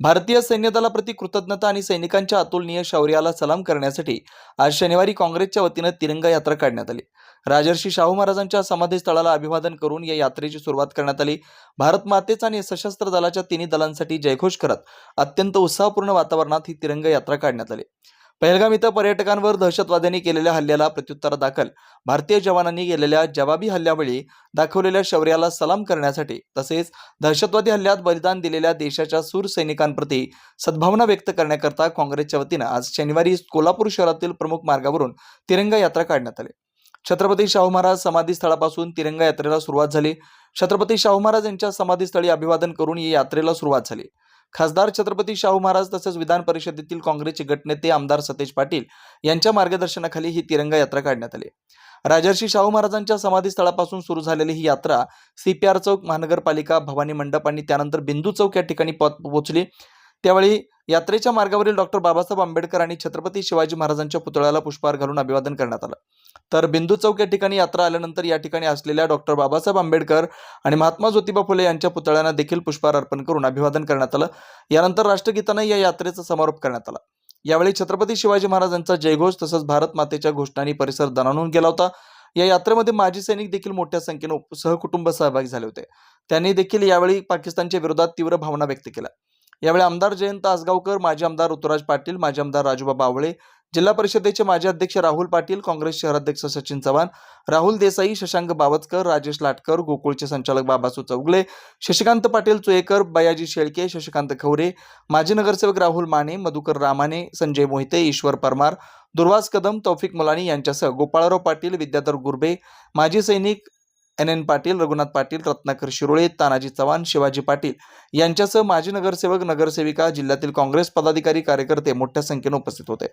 भारतीय सैन्य दलाप्रती कृतज्ञता आणि सैनिकांच्या अतुलनीय शौर्याला सलाम करण्यासाठी आज शनिवारी काँग्रेसच्या वतीनं तिरंगा यात्रा काढण्यात आली. राजर्षी शाहू महाराजांच्या समाधीस्थळाला अभिवादन करून या यात्रेची सुरुवात करण्यात आली. भारत मातेचा आणि सशस्त्र दलाच्या तिन्ही दलांसाठी जयघोष करत अत्यंत उत्साहपूर्ण वातावरणात ही तिरंगा यात्रा काढण्यात आली. पहलगाम इथं पर्यटकांवर दहशतवाद्यांनी केलेल्या हल्ल्याला प्रत्युत्तरादाखल भारतीय जवानांनी केलेल्या जवाबी हल्ल्यावेळी दाखवलेल्या शौर्याला सलाम करण्यासाठी तसेच दहशतवादी हल्ल्यात बलिदान दिलेल्या देशाच्या सूर सैनिकांप्रती सद्भावना व्यक्त करण्याकरता काँग्रेसच्या वतीनं आज शनिवारी कोल्हापूर शहरातील प्रमुख मार्गावरून तिरंगा यात्रा काढण्यात आली. छत्रपती शाहू महाराज समाधी स्थळापासून तिरंगा यात्रेला सुरुवात झाली. छत्रपती शाहू महाराज यांच्या समाधीस्थळी अभिवादन करून या यात्रेला सुरुवात झाली. खासदार छत्रपती शाहू महाराज तसेच विधान परिषदेतील काँग्रेसचे गटनेते आमदार सतेज पाटील यांच्या मार्गदर्शनाखाली ही तिरंगा यात्रा काढण्यात आली. राजर्षी शाहू महाराजांच्या समाधीस्थळापासून सुरू झालेली ही यात्रा सीपीआर चौक महानगरपालिका भवानी मंडप आणि त्यानंतर बिंदू चौक या ठिकाणी पोच- पोहोचली. त्यावेळी यात्रेच्या मार्गावरील डॉक्टर बाबासाहेब आंबेडकर आणि छत्रपती शिवाजी महाराजांच्या पुतळ्याला पुष्पहार घालून अभिवादन करण्यात आलं. तर बिंदू चौक या ठिकाणी यात्रा आल्यानंतर या ठिकाणी असलेल्या डॉक्टर बाबासाहेब आंबेडकर आणि महात्मा ज्योतिबा फुले यांच्या पुतळ्यांना देखील पुष्पहार अर्पण करून अभिवादन करण्यात आलं. यानंतर राष्ट्रगीतानं या यात्रेचा समारोप करण्यात आला. यावेळी छत्रपती शिवाजी महाराजांचा जयघोष तसंच भारत मातेच्या घोषणांनी परिसर दणाणून गेला होता. या यात्रेमध्ये माजी सैनिक देखील मोठ्या संख्येनं सहकुटुंब सहभागी झाले होते. त्यांनी देखील यावेळी पाकिस्तानच्या विरोधात तीव्र भावना व्यक्त केल्या. यावेळी आमदार जयंत आसगावकर माजी आमदार ऋतुराज पाटील माजी आमदार राजूबाबा आवळे जिल्हा परिषदेचे माजी अध्यक्ष राहुल पाटील काँग्रेस शहराध्यक्ष सचिन चव्हाण राहुल देसाई शशांक बावचकर राजेश लाटकर गोकुळचे संचालक बाबासू चौगले शशिकांत पाटील चुयेकर बयाजी शेळके शशिकांत खवरे माजी नगरसेवक राहुल माने मधुकर रामाने संजय मोहिते ईश्वर परमार दुर्वास कदम तौफिक मुलानी यांच्यासह गोपाळराव पाटील विद्याधर गुर्बे माजी सैनिक एन एन पाटील रघुनाथ पाटील रत्नाकर शिरोळे तानाजी चव्हाण शिवाजी पाटील यांच्यासह माजी नगरसेवक नगरसेविका जिल्ह्यातील काँग्रेस पदाधिकारी कार्यकर्ते मोठ्या संख्येने उपस्थित होते.